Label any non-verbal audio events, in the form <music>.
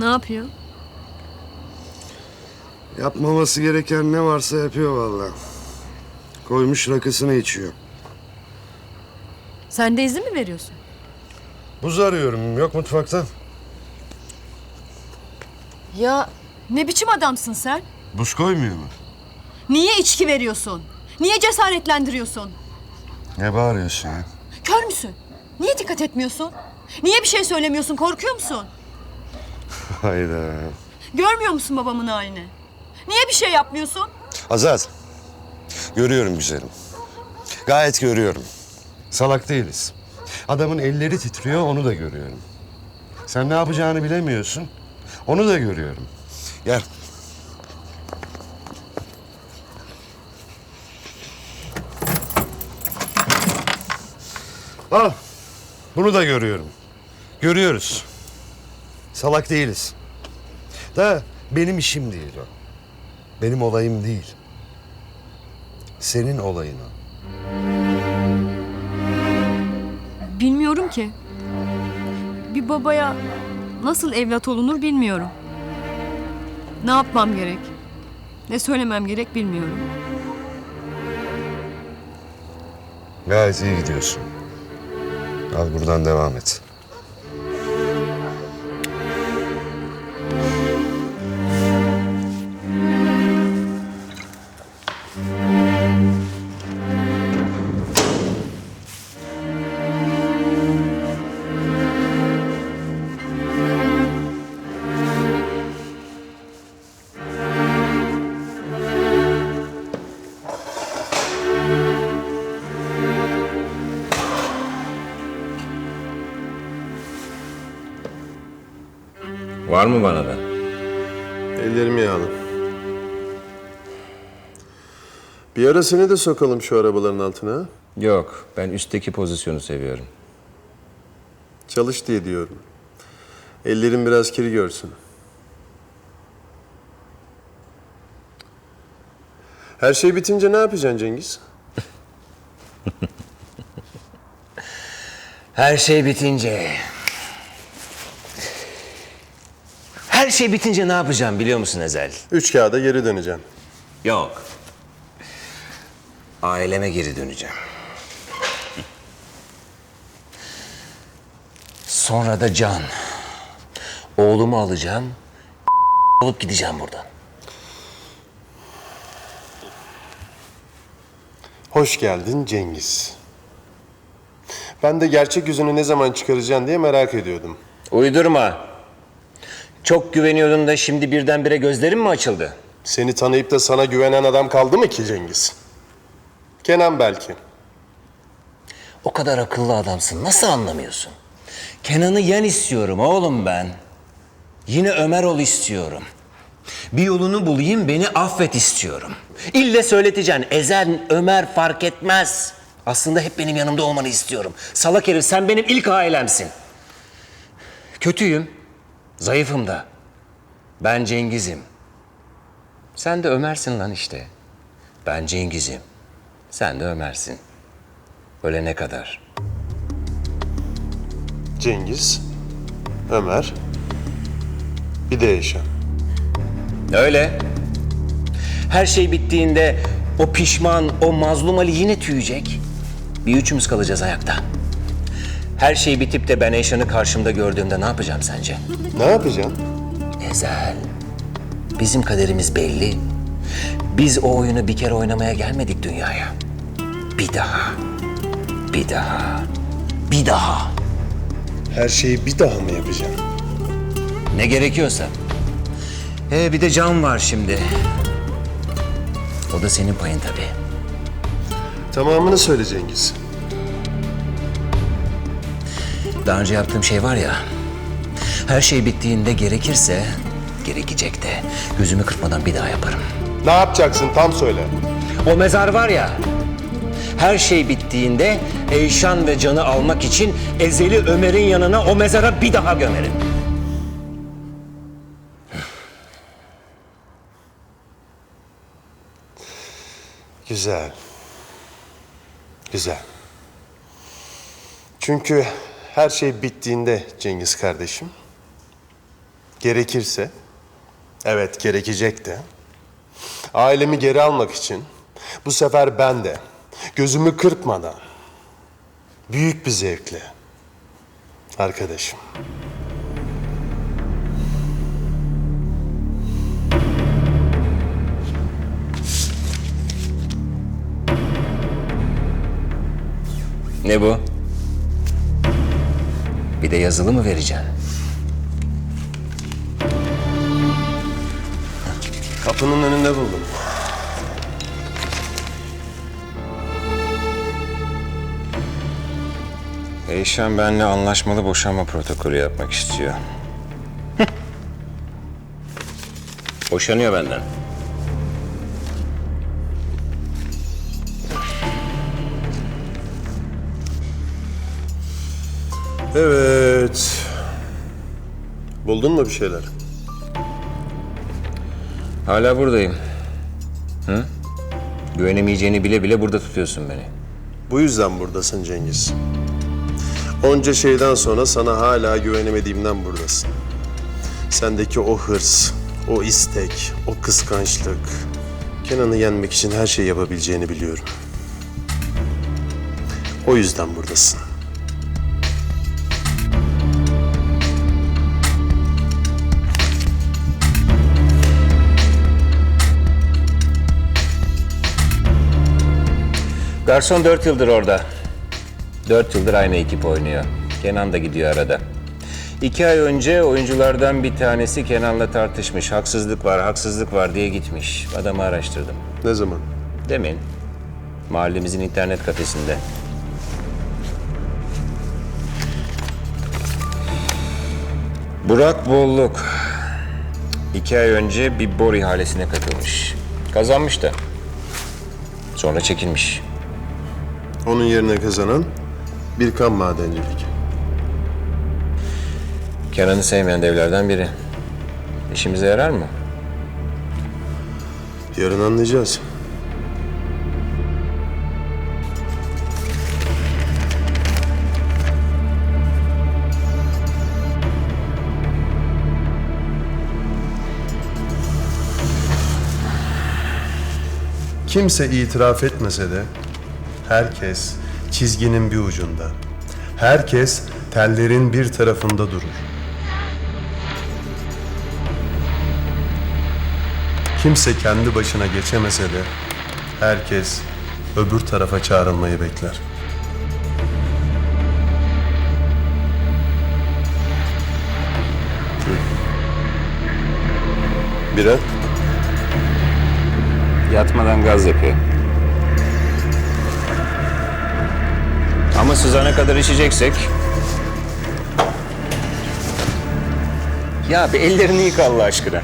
Ne yapıyor? Yapmaması gereken ne varsa yapıyor vallahi. Koymuş rakısını içiyor. Sen de izin mi veriyorsun? Buz arıyorum. Yok mutfakta. Ya ne biçim adamsın sen? Buz koymuyor mu? Niye içki veriyorsun? Niye cesaretlendiriyorsun? Ne bağırıyorsun ya? Kör müsün? Niye dikkat etmiyorsun? Niye bir şey söylemiyorsun? Korkuyor musun? <laughs> Hayda. Görmüyor musun babamın halini? Niye bir şey yapmıyorsun? Azat. Görüyorum güzelim. Gayet görüyorum. Salak değiliz. Adamın elleri titriyor onu da görüyorum. Sen ne yapacağını bilemiyorsun. Onu da görüyorum. Gel. Al. Bunu da görüyorum. Görüyoruz. Salak değiliz. Da benim işim değil o. Benim olayım değil. Senin olayın o. Bilmiyorum ki. Bir babaya nasıl evlat olunur bilmiyorum. Ne yapmam gerek? Ne söylemem gerek bilmiyorum. Gayet iyi gidiyorsun. Al buradan devam et. Var mı bana da? Ellerim yağlı. Bir ara seni de sokalım şu arabaların altına. ha? Yok, ben üstteki pozisyonu seviyorum. Çalış diye diyorum. Ellerin biraz kiri görsün. Her şey bitince ne yapacaksın Cengiz? <laughs> Her şey bitince... Her şey bitince ne yapacağım biliyor musun Ezel? Üç kağıda geri döneceksin. Yok. Aileme geri döneceğim. Sonra da Can. Oğlumu alacağım. <laughs> Olup gideceğim buradan. Hoş geldin Cengiz. Ben de gerçek yüzünü ne zaman çıkaracaksın diye merak ediyordum. Uydurma. Çok güveniyordun da şimdi birdenbire gözlerin mi açıldı? Seni tanıyıp da sana güvenen adam kaldı mı ki Cengiz? Kenan belki. O kadar akıllı adamsın. Nasıl anlamıyorsun? Kenan'ı yen istiyorum oğlum ben. Yine Ömer ol istiyorum. Bir yolunu bulayım beni affet istiyorum. İlle söyleteceksin. Ezen, Ömer fark etmez. Aslında hep benim yanımda olmanı istiyorum. Salak herif sen benim ilk ailemsin. Kötüyüm. Zayıfım da. Ben Cengiz'im. Sen de Ömer'sin lan işte. Ben Cengiz'im. Sen de Ömer'sin. Ölene kadar. Cengiz, Ömer, bir de Yaşar. Öyle. Her şey bittiğinde o pişman, o mazlum Ali yine tüyecek. Bir üçümüz kalacağız ayakta. Her şey bitip de ben Eyşan'ı karşımda gördüğümde ne yapacağım sence? Ne yapacaksın? Ezel. Bizim kaderimiz belli. Biz o oyunu bir kere oynamaya gelmedik dünyaya. Bir daha. Bir daha. Bir daha. Her şeyi bir daha mı yapacaksın? Ne gerekiyorsa. Ee, bir de can var şimdi. O da senin payın tabii. Tamamını söyle Cengiz. Daha önce yaptığım şey var ya. Her şey bittiğinde gerekirse, gerekecek de gözümü kırpmadan bir daha yaparım. Ne yapacaksın tam söyle. O mezar var ya. Her şey bittiğinde Eyşan ve Can'ı almak için Ezeli Ömer'in yanına o mezara bir daha gömerim. Güzel. Güzel. Çünkü her şey bittiğinde Cengiz kardeşim, Gerekirse, evet gerekecek de, ailemi geri almak için bu sefer ben de gözümü kırpmadan, büyük bir zevkle, arkadaşım. Ne bu? Bir de yazılı mı vereceksin? Kapının önünde buldum. Eyşan benimle anlaşmalı boşanma protokolü yapmak istiyor. Boşanıyor benden. Evet. Buldun mu bir şeyler? Hala buradayım. Hı? Güvenemeyeceğini bile bile burada tutuyorsun beni. Bu yüzden buradasın Cengiz. Onca şeyden sonra sana hala güvenemediğimden buradasın. Sendeki o hırs, o istek, o kıskançlık. Kenan'ı yenmek için her şeyi yapabileceğini biliyorum. O yüzden buradasın. Garson dört yıldır orada. Dört yıldır aynı ekip oynuyor. Kenan da gidiyor arada. İki ay önce oyunculardan bir tanesi Kenan'la tartışmış. Haksızlık var, haksızlık var diye gitmiş. Adamı araştırdım. Ne zaman? Demin mahallemizin internet kafesinde. Burak Bolluk. iki ay önce bir bor ihalesine katılmış. Kazanmış da. Sonra çekilmiş. Onun yerine kazanan Birkan Madencilik. Kenan'ı sevmeyen devlerden biri. İşimize yarar mı? Yarın anlayacağız. Kimse itiraf etmese de herkes çizginin bir ucunda. Herkes tellerin bir tarafında durur. Kimse kendi başına geçemese de herkes öbür tarafa çağrılmayı bekler. Bira? Yatmadan gaz yapıyor. Ama sızana kadar içeceksek... Ya bir ellerini yıka Allah aşkına.